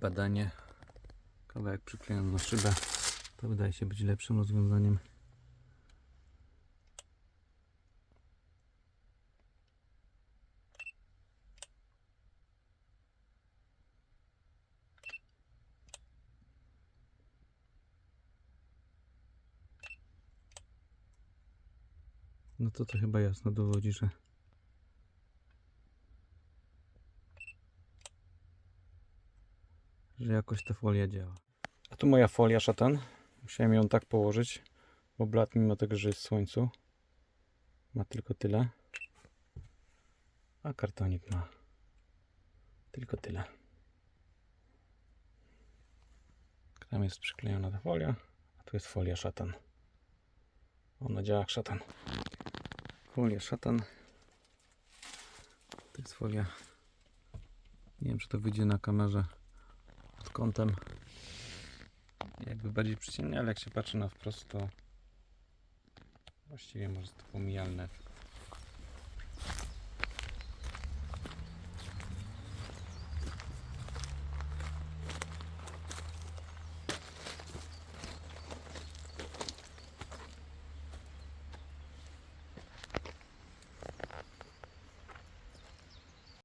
badanie. Kawałek przyklejony na szybę. To wydaje się być lepszym rozwiązaniem. No to to chyba jasno dowodzi, że że jakoś ta folia działa. A tu moja folia szatan. Musiałem ją tak położyć, bo blat mimo tego, że jest w słońcu ma tylko tyle. A kartonik ma tylko tyle. Tam jest przyklejona ta folia, a tu jest folia szatan. Ona działa jak szatan. Folia szatan. To jest folia. Nie wiem, czy to wyjdzie na kamerze kątem jakby bardziej przyciemnie, ale jak się patrzy na wprost, to właściwie może to pomijalne.